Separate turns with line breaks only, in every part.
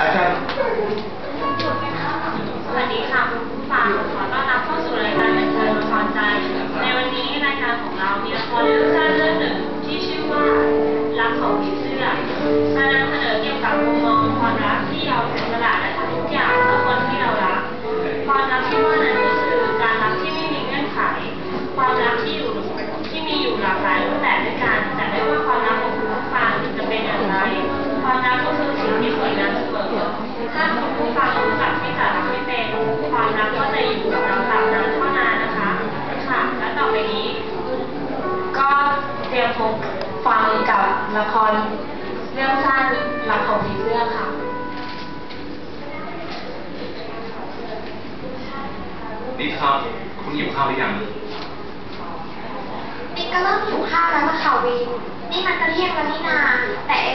อาจารย์
สวัสดีค่ะคุณผู้ฟังขอต้อนรับเข้าสู่รายการบันเทิงละครใจ ในวันนี้รายการของเรามีละครเรื่องสั้นเรื่องหนึ่งที่ชื่อว่ารักของผีเสื้อมานำเสนอเกี่ยวกับมุมมองความรักที่เราเสียสละและทำทุกอย่างเพื่อคนที่เรารัก ความรักที่ว่านั้น ละครเรื่องสั้นรักของผีเสื้อค่ะ
นี่ครับคุณหิวข้าวหรือยัง
นี่ก็เริ่มหิวข้าวแล้วล่ะค่ะวิน นี่มันจะเที่ยงแล้วนี่นา แต่เอ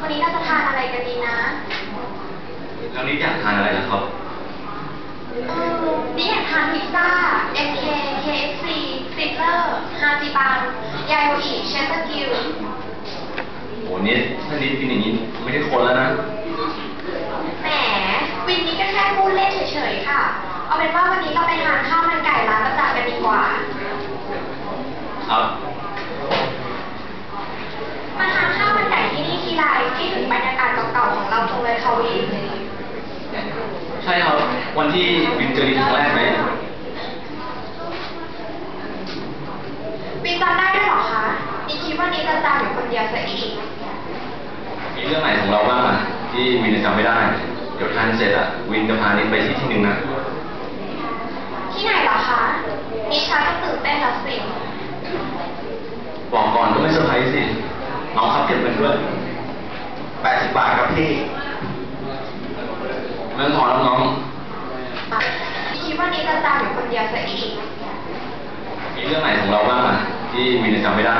วันนี้เราจะทานอะไรกันดีนะ
แล้วนี่อยากทานอะไรล่ะครับ
เออนี่อยากทานพิซซ่า MK KFC ซิปเลอร์ฮาจิบังยาโยอิเชสเตอร์กิล
โหนี่ถ้านิดกินอย่างนี้ไม่ได้คนแล้วนะ
แหมวินนี่ก็แค่พูดเล่นเฉยๆค่ะ เอาเป็นว่าวันนี้เราไปทานข้าวมันไก่ร้านประจำกันดีกว่า
ครับ
มาทานข้าวมันไก่ที่นี่ทีไรที่ถึงบรรยากาศเก่าๆของเราจังเลยค่ะวิน
ใช่ครับ วันที่วินเจอรินครั้งแรกไหม
วินจำได้ด้วยเหรอคะนี่คิดว่านี่จะจำอยู่คนเดียวซะอีก
มีเรื่องไหนของเราบ้างอะที่วินจะจำไม่ได้ เดี๋ยวทานเสร็จอะ วินจะพานิดไปที่ที่หนึ่งนะ
ที่ไหนเหรอคะนี่ชักก็ตื่นเต้นแล้วสิ
บอกก่อนก็ไม่เซอร์ไพรส์สิน้องครับเก็บเงินด้วย
แปดสิบบาทครับพี่
เรื่องทอนน้อง
นี่คิดว่านี่จะจำอยู่คนเดียวซะอีก
มีเรื่องไหนของเราบ้างอะที่วินจะจำไม่ได้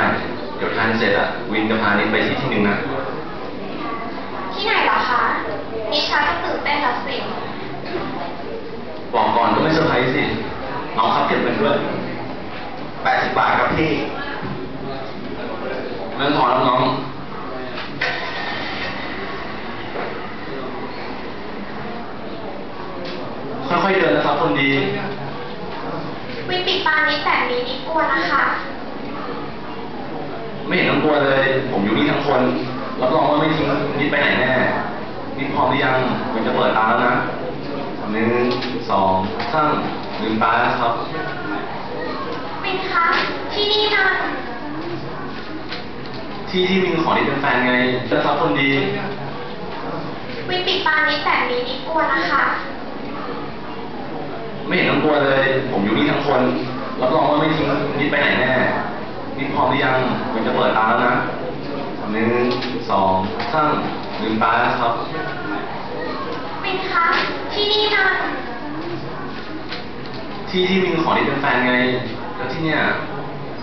เดี๋ยวทานเสร็จอะ วินจะพานิดไปที่ที่หนึ่งนะ
ที่ไหนเหรอคะนี่ชักก็ตื่นเต้นแล้วสิ
บอกก่อนก็ไม่เซอร์ไพรส์สิน้องครับเก็บเงินด้วย
แปดสิบบาทครับพี่
เรื่องทอนน้องค่อยๆเดินนะครับคนดี
วินปิดปานนี้แบบนี้นี่กลัวนะคะ
ไม่เห็นต้องกลัวเลย ผมอยู่นี่ทั้งคน รับรองว่าไม่ทิ้งนิดไปไหนแน่นิดพร้อมหรือยังผมจะเปิดตาแล้วนะหนึ่งสองสามลืมตาแล้วครับ
วินคะที่นี่มัน
ที่ที่มีของที่เป็นแฟนไงเจ้าครับคนดี
วินปิดปานนี้แบบนี้นี่กลัวนะคะ
ไม่เห็นต้องกลัวเลย ผมอยู่นี่ทั้งคนรับรองว่าไม่ทิ้งนิดไปไหนแน่นิดพร้อมหรือยังผมจะเปิดตาแล้วนะ หนึ่งสองสามลืมตาแล้วครับ
วินคะที่นี่มัน
ที่ที่มีของที่เป็นแฟนไง แล้วที่เนี่ย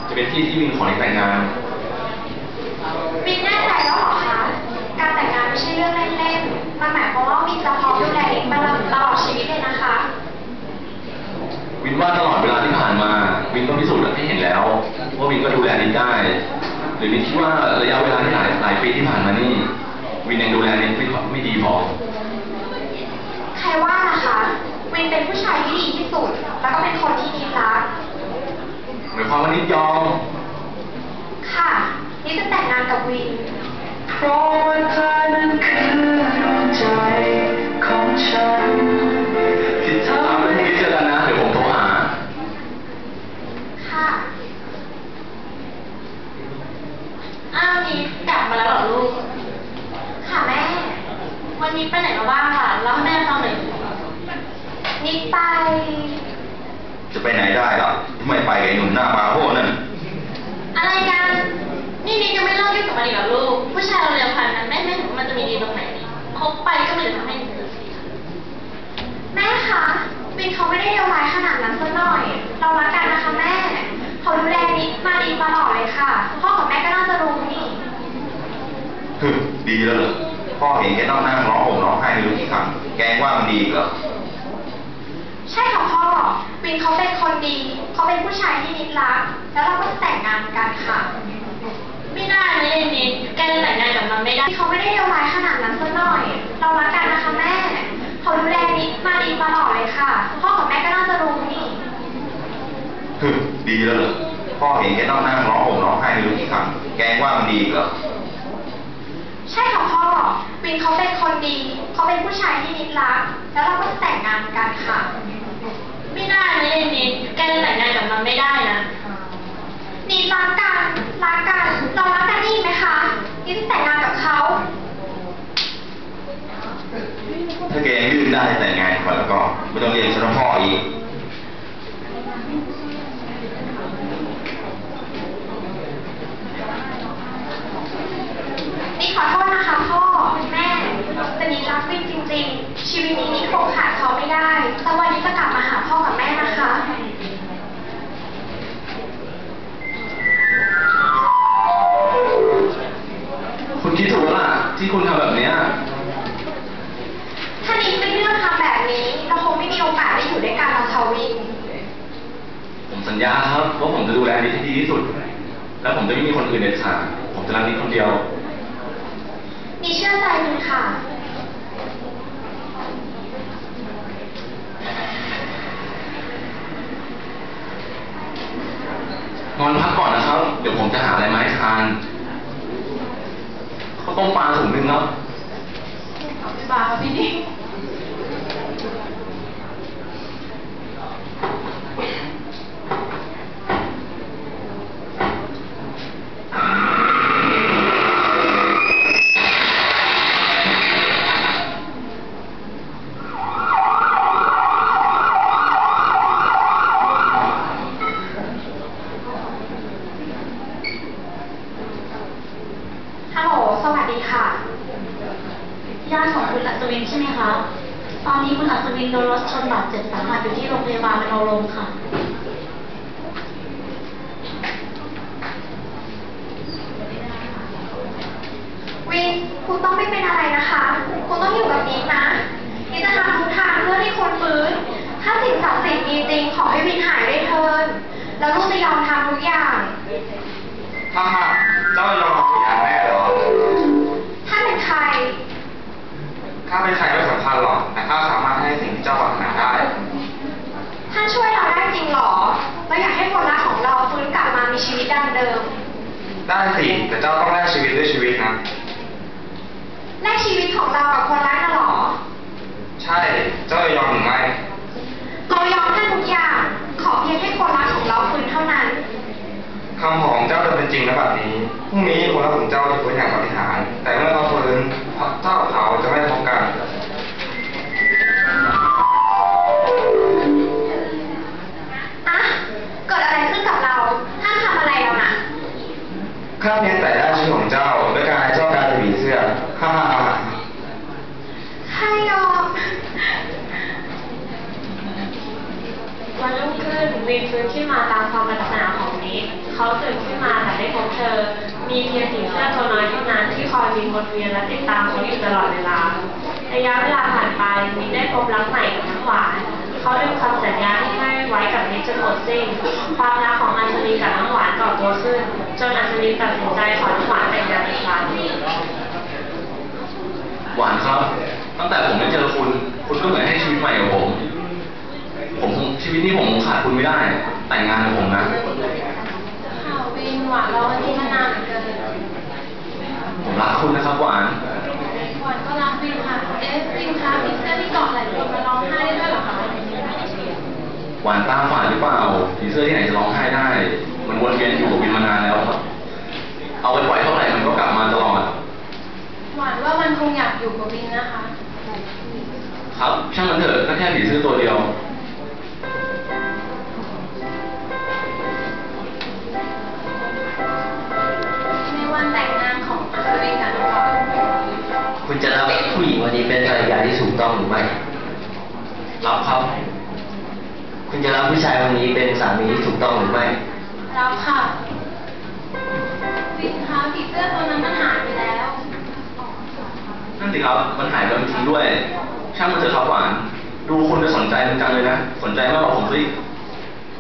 จะเป็นที่ที่มีของที่แต่งงาน
วินแน่ใจแล้วเหรอคะ การแต่งงานไม่ใช่เรื่องเล่นๆมันหมายความว่าวินจะพร้อมดูแลลิงตลอดตลอดชีวิตเลยนะคะ
วินว่าตลอดเวลาที่ผ่านมา วินก็พิสูจน์ให้เห็นแล้ว ว่าวินก็ดูแลนิดได้ห รือวินคิดว่าระยะเวลาที่หลายหลายปีที่ผ่านมานี่ วินยังดูแลนิดไม่ไม่ดีพอ
ใครว่าล่ะคะ วินเป็นผู้ชายที่ดีที่สุด แล้วก็เป็นคนที่นิดรัก
หมายความว่านิดยอม
ค่ะ นิดจะแต่งงานกับวิน
เพราะว่าเธอนั้นคือดวงใจของฉัน
นี้ก
ลับมาแล้วเหรอลูก
ค่ะแม่
วันนี้ไปไหนมาบ้างล่ะเล่าให้แม่ฟังหน่อย
นิดไป
จะไปไหนได้ล่ะไม่ไปกับไอ้หนุ่มหน้ามาโหนั่น
อะไรกัน นี่นิดยังไม่เลิกยุ่งกับมันอีกเหรอลูก ผู้ชายเราเร็วพันนั้นแม่ไม่เห็นว่ามันจะมีดีตรงไหนนี่คบไปก็ไม่ได้ทำให้เสียสี
แม่คะวินเขาไม่ได้เลวร้ายขนาดนั้นสักหน่อย เรารักกันนะคะแม่ เขาดูแลนิดมาดีตลอดเลยค่ะ
ดีแล้วเหรอพ่อเห็นแกต้องนั่งร้องห่มร้องไห้ไม่รู้ที่คำแกว่ามันดีเหรอ
ใช่ค่ะพ่อวินเขาเป็นคนดี เขาเป็นผู้ชายที่นิดรัก แล้วเราก็แต่งงานกันค่ะ
ไม่ได้ไม่เล่นนิดแกจะแต่งงานกับมันไม่ได้
เขาไม่ได้เลวร้ายขนาดนั้นซะหน่อย เรารักกันนะคะแม่เขา
ดูแล
นิดมาดีมาหล่อเลยค่ะ พ่อกับแม่ก็น่าจะรู้นี่
ดีแล้
วเหรอพ่อเห็นแกต้องนั่งร้องห่มร้องไห้ไม่รู้ที่คำแกว่ามันดีเหรอ
ใช่ค่ะพ่อวินเขาเป็นคนดี เขาเป็นผู้ชายที่นิดรัก แล้วเราก็จะแต่งงานกันค่ะ
ไม่ได้นะเยนนิดแกจะแต่งงานกับมันไม่ได้นะ
นิดรักกันรักกันเรารักกันนี่ไหมคะนิดจะแต่งงานกับเขา
ถ้าแกยังยื่นได้แต่งงานก่อนแล้วก็ไม่ต้องเรียกฉันว่าพ่ออีก
นิด ขอโทษนะคะพ่อแม่แต่นิดรักวินจริง ๆ ชีวิตนี้นิดคงขาดเขาไม่ได้แต่วันนี้จะกลับมาหาพ่อกับแม่นะคะ
คุณคิดถูกแล้วล่ะที่คุณทำแบบเนี้ย
ถ้านิดไม่เลือกทำแบบนี้เราคงไม่มีโอกาสได้อยู่ด้วยกันแล้วค่ะวิน
ผมสัญญาครับว่าผมจะดูแลนิดให้ดีที่สุด แล้วผมจะไม่มีคนอื่นเด็ดขาดผมจะรักนิดคนเดียว
นิดเชื่อใจวิน ค่ะ
นอนพักก่อนนะครับ เดี๋ยวผมจะหาอะไรมาให้ทานข้าวต้มปลาถุงหนึงครับ
บาพี่นิด
ฮัลโห สวัสดีค่ะ
ญาติของคุณอัศวินใช่ไหมคะ ตอนนี้คุณอัศวินโดนรถชนบาดเจ็บสาหัสอยู่ที่โรงพยาบาลมโนรมค่ะ
วิน คุณต้องไม่เป็นอะไรนะคะ คุณต้องอยู่กับนิดนะนิดจะทำทุกทางเพื่อให้คนฟื้น ถ้าสิ่งศักดิ์สิทธิ์มีจริงขอให้วินหายได้เถิน แล้วลูกจะยอมทำทุกอย่าง
ถ้าหากเจ้ายอมทุกอย่างแม่เหรอ
ท่านเป็นใคร
ข้าเป็นใครไม่สำคัญหรอก แต่ข้าสามารถให้สิ่งที่เจ้าปรารถนาได้
ท่านช่วยเราได้จริงเหรอ เราอยากให้คนรักของเราฟื้นกลับมามีชีวิตดังเดิม
ได้สิแต่เจ้าต้องแลกชีวิตด้วยชีวิตนะ
แลกชีวิตของเรากับคนรักน่ะเหรอ
ใช่ เจ้าจะยอมหรือไม่
เรายอมท่านทุกอย่าง ขอเพียงให้คนรักของเราฟื้นเท่านั้น
คำของเจ้าจะเป็นจริงนะแบบนี้พ รุ่งนี้คนรักของเจ้าจะฟื้นอย่างปาฏิหาริย์แต่เมื่อเขาฟื้นเจ้ากับเขาจะไม่พบกัน
อะเกิดอะไรขึ้นกับเราท่านทำอะไรเราน่ะ
ข้าเพียงแต่ได้ชีวิตของเจ้าด้วยการให้เจ้ากลายเป็นผีเสื้อฮ่าฮ่าฮ่า
ให้ยอม
วันรุ่งขึ้นวินฟื้นขึ้นมาตามความปรารถนาของนิด เขาตื่นขึ้นมาแต่ได้พบเธอ มีเพียงผีเสื้อตัวน้อยเท่านั้นที่คอยบินวนเวียนและติดตามเขาอยู่ตลอดเวลา ระยะเวลาผ่านไปนิได้พบรักใหม่กับน้ำหวาน เขาดึงคำสัญญาที่ให้ไว้กับนิดจนหมดสิ้นความรักของอัญชลีกับน้ำหวานก่อตัวขึ้น จนอัญชลีตัดสินใจขอน้ำหวานแต่งงานอีกครั้ง
หวานครับ ตั้งแต่ผมได้เจอคุณ คุณก็เหมือนให้ชีวิตใหม่กับผม ผมชีวิตนี้ผมขาดคุณไม่ได้ แต่งงานกับผมนะ
ค่ะวินหวานรอวันนี้มานานเหลือเกิน
ผมรักคุณนะครับหวาน
หวานก็รักวินค่ะ เอ๊ะวินคะมีเสื้อที่เกาะไหล่คนมาร้องไห้ได้ด้วยเหรอคะ
หวานตาฝาดหรือเปล่าผีเสื้อที่ไหนจะร้องไห้ได้ มันวนเวียนอยู่กับวินมานานแล้วครับ เอาไปปล่อยเท่าไหร่มันก็กลับมาตลอด
หวานว่ามันคงอยากอยู่กับวินนะคะ
ครับ ช่างมันเถอะก็แค่ผีเสื้อตัวเดียว
เป็นสามีที่ถูกต้องหรือไม่
รับค่ะวินคะผีเสื้อตัวนั้นมันหายไปแล้ว
นั่นสิครับ มันหายไปจริงๆด้วย ช่างมันเถอะครับหวาน ดูคุณจะสนใจมันจังเลยนะ สนใจมากกว่าผมซะอีก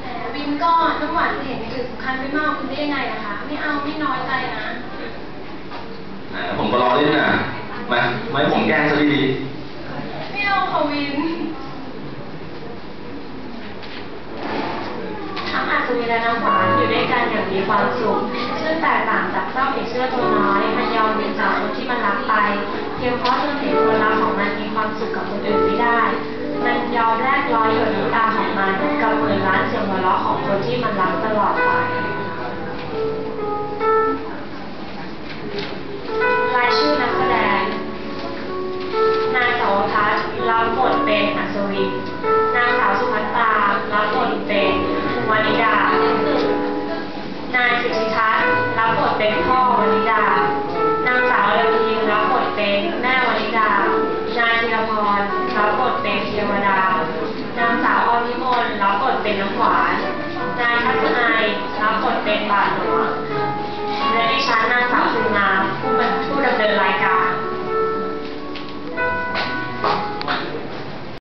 แหมวินก็น้ำหวานจะเห็นอย่างอื่นสำคัญไม่มากคุณได้ยังไงอะคะ ไม่เอาไม่น้อยใจนะ
แหมผมก็รอเล่นน่ะ มา ไม่ผมแกล้งซะดี
ไม่เอาค่ะวิน
ทั้งอัศวินอย่าง
มีความสุข ซึ่งแตกต่างจากเจ้าผีเสื้อตัวน้อย มันยอมเป็นจากคนที่มันรักไป เพียงเพราะจนเห็นคนรักของมันมีความสุขกับคนอื่นไม่ได้ มันยอมแลกรอยหยดน้ำตาของมันกับหมื่นล้านเสียงหัวเราะของคนที่มันรักตลอด เป็นบาทหลวง